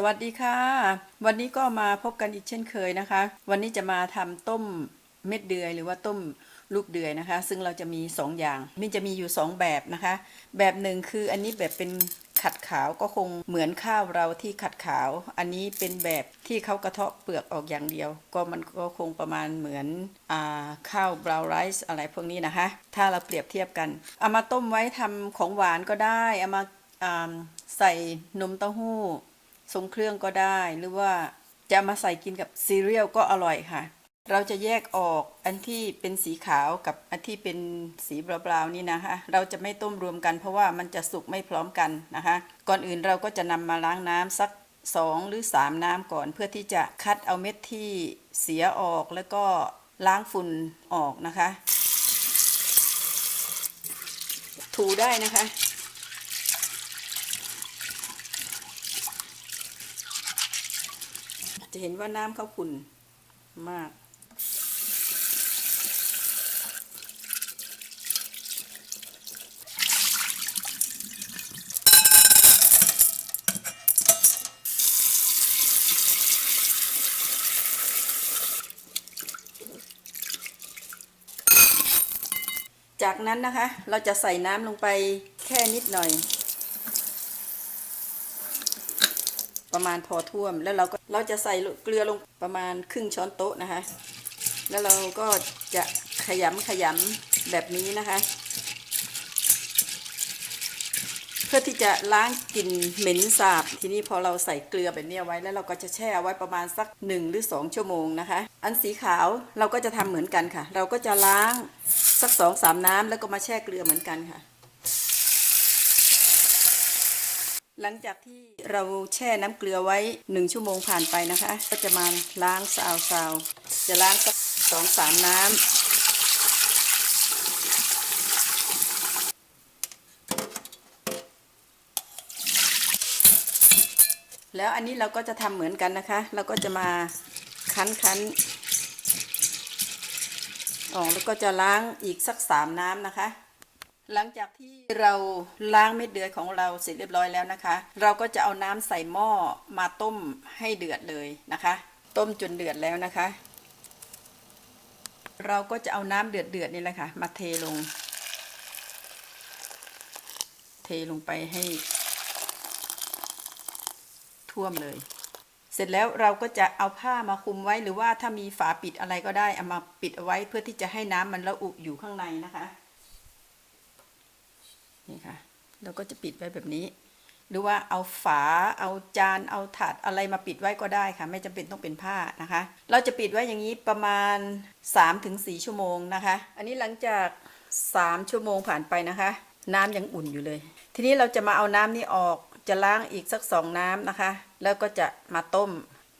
สวัสดีค่ะ วันนี้ก็มาพบกันอีกเช่นเคยนะคะ วันนี้จะมาทำต้มเม็ดเดือยหรือว่าต้มลูกเดือยนะคะ ซึ่งเราจะมี 2 อย่างมันจะมีอยู่ 2 แบบนะคะ แบบหนึ่งคืออันนี้แบบเป็นขัดขาวก็คงเหมือนข้าวเราที่ขัดขาว อันนี้เป็นแบบที่เขากระเทาะเปลือกออกอย่างเดียว ก็มันก็คงประมาณเหมือนอข้าวบราวน์ไรซ์อะไรพวกนี้นะคะ ถ้าเราเปรียบเทียบกันเอามาต้มไว้ทำของหวานก็ได้เอามาาใส่นมเต้าหู้ ทรงเครื่องก็ได้ หรือว่าจะมาใส่กินกับซีเรียลก็อร่อยค่ะ เราจะแยกออกอันที่เป็นสีขาวกับอันที่เป็นสีบราวน์ๆนี่นะคะ เราจะไม่ต้มรวมกันเพราะว่ามันจะสุกไม่พร้อมกันนะคะ ก่อนอื่นเราก็จะนำมาล้างน้ำสัก 2 หรือ 3 น้ำก่อน เพื่อที่จะคัดเอาเม็ดที่เสียออกแล้วก็ล้างฝุ่นออกนะคะ ถูได้นะคะ จะเห็นว่าน้ำเขาขุ่นมาก จากนั้นนะคะเราจะใส่น้ำลงไปแค่นิดหน่อย ประมาณพอท่วม แล้วเราก็เราจะใส่เกลือลงประมาณครึ่งช้อนโต๊ะนะคะ แล้วเราก็จะขยำขยำแบบนี้นะคะ เพื่อที่จะล้างกลิ่นเหม็นสาบ ทีนี้พอเราใส่เกลือแบบนี้ไว้ แล้วเราก็จะแช่ไว้ประมาณสักหนึ่งหรือสองชั่วโมงนะคะ อันสีขาวเราก็จะทำเหมือนกันค่ะ เราก็จะล้างสักสองสามน้ำแล้วก็มาแช่เกลือเหมือนกันค่ะ หลังจากที่เราแช่น้ำเกลือไว้หนึ่งชั่วโมงผ่านไปนะคะ ก็จะมาล้างซาวซาวจะล้างสักสองสามน้ำแล้วอันนี้เราก็จะทำเหมือนกันนะคะ เราก็จะมาคั้นคั้นออกแล้วก็จะล้างอีกสักสามน้ำนะคะ หลังจากที่เราล้างเม็ดเดือยของเราเสร็จเรียบร้อยแล้วนะคะ เราก็จะเอาน้ำใส่หม้อมาต้มให้เดือดเลยนะคะ ต้มจนเดือดแล้วนะคะ เราก็จะเอาน้ำเดือดเดือดๆนี่แหละค่ะ มาเทลง เทลงไปให้ ท่วมเลย เสร็จแล้วเราก็จะเอาผ้ามาคุมไว้หรือว่าถ้ามีฝาปิดอะไรก็ได้เอามาปิดเอาไว้เพื่อที่จะให้น้ำมันละอุอยู่ข้างในนะคะ นี่ค่ะเราก็จะปิดไว้แบบนี้ หรือว่าเอาฝาเอาจานเอาถาดอะไรมาปิดไว้ก็ได้ค่ะ ไม่จำเป็นต้องเป็นผ้านะคะ เราจะปิดไว้อย่างนี้ประมาณ 3-4 ชั่วโมงนะคะ อันนี้หลังจาก 3 ชั่วโมงผ่านไปนะคะ น้ำยังอุ่นอยู่เลย ทีนี้เราจะมาเอาน้ำนี้ออกจะล้างอีกสักสองน้ำนะคะ แล้วก็จะมาต้ม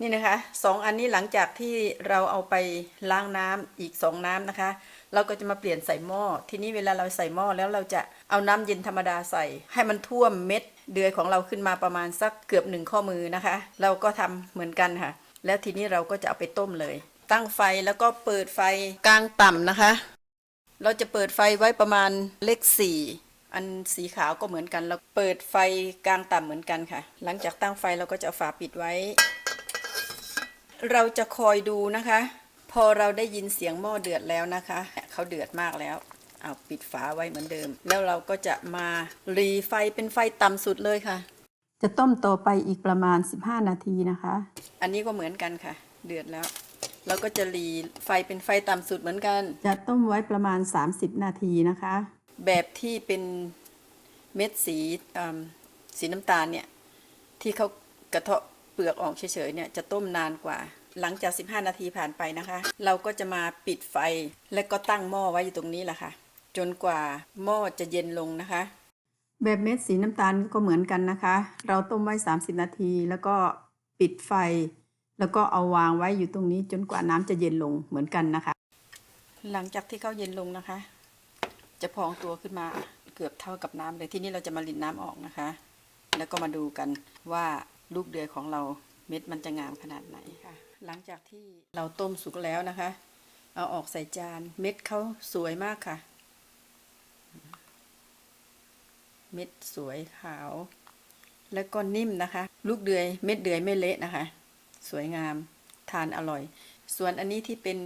นี่นะคะสองอันนี้หลังจากที่เราเอาไปล้างน้ำอีกสองน้ำนะคะ เราก็จะมาเปลี่ยนใส่หม้อทีนี้เวลาเราใส่หม้อแล้วเราจะเอาน้ำเย็นธรรมดาใส่ ให้มันท่วมเม็ดเดือยของเราขึ้นมาประมาณสักเกือบหนึ่งข้อมือนะคะ เราก็ทำเหมือนกันค่ะ แล้วทีนี้เราก็จะเอาไปต้มเลย ตั้งไฟแล้วก็เปิดไฟกลางต่ำนะคะ เราจะเปิดไฟไว้ประมาณเลขสี่อันสีขาวก็เหมือนกัน เราเปิดไฟกลางต่ำเหมือนกันค่ะ หลังจากตั้งไฟเราก็จะฝาปิดไว้ เราจะคอยดูนะคะ พอเราได้ยินเสียงหม้อเดือดแล้วนะคะ เขาเดือดมากแล้วเอาปิดฝาไว้เหมือนเดิม แล้วเราก็จะมารีไฟเป็นไฟต่ำสุดเลยค่ะ จะต้มต่อไปอีกประมาณ 15 นาทีนะคะ อันนี้ก็เหมือนกันค่ะ เดือดแล้ว เราก็จะรีไฟเป็นไฟต่ำสุดเหมือนกัน จะต้มไว้ประมาณ 30 นาทีนะคะ แบบที่เป็นเม็ดสีอ่ำสีน้ำตาลเนี่ย ที่เขากระเทาะเปลือกออกเฉยๆเนี่ยจะต้มนานกว่า หลังจาก 15 นาทีผ่านไปนะคะ เราก็จะมาปิดไฟ และก็ตั้งหม้อไว้อยู่ตรงนี้แหละค่ะ จนกว่าหม้อจะเย็นลงนะคะ แบบเม็ดสีน้ำตาลก็เหมือนกันนะคะ เราต้มไว้ 30 นาที แล้วก็ปิดไฟ แล้วก็เอาวางไว้อยู่ตรงนี้ จนกว่าน้ำจะเย็นลงเหมือนกันนะคะ หลังจากที่เขาเย็นลงนะคะ จะพองตัวขึ้นมาเกือบเท่ากับน้ำเลยที่นี่เราจะมาลินน้ำออกนะคะ แล้วก็มาดูกันว่า ลูกเดือยของเราเม็ดมันจะงามขนาดไหนค่ะ หลังจากที่เราต้มสุกแล้วนะคะ เอาออกใส่จานเม็ดเขาสวยมากค่ะ เม็ดสวยขาว แล้วก็นิ่มนะคะ ลูกเดือยเม็ดเดือยไม่เละนะคะ สวยงามทานอร่อย ส่วนอันนี้ที่เป็น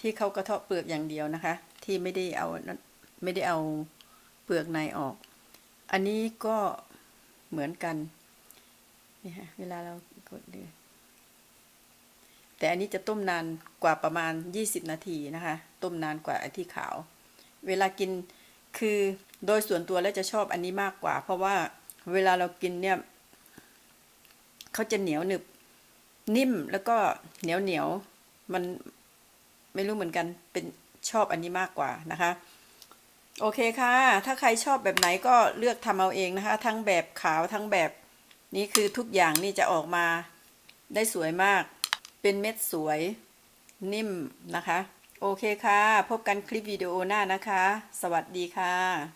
ที่เขากระเทาะเปลือกอย่างเดียวนะคะ ที่ไม่ได้เอาไม่ได้เอาเปลือกในออก อันนี้ก็เหมือนกัน นี่ฮะเวลาเรากดเดือดแต่อันนี้จะต้มนานกว่าประมาณ 20 นาทีนะคะ ต้มนานกว่าไอ้ที่ขาว เวลากินคือโดยส่วนตัวแล้วจะชอบอันนี้มากกว่า เพราะว่าเวลาเรากินเนี่ยเขาจะเหนียวหนึบ นิ่มแล้วก็เหนียวเหนียวมันไม่รู้เหมือนกันเป็นชอบอันนี้มากกว่านะคะ โอเคค่ะ ถ้าใครชอบแบบไหนก็เลือกทำเอาเองนะคะ ทั้งแบบขาวทั้งแบบ นี่คือทุกอย่างนี่จะออกมาได้สวยมาก เป็นเม็ดสวยนิ่มนะคะ โอเคค่ะ พบกันคลิปวิดีโอหน้านะคะ สวัสดีค่ะ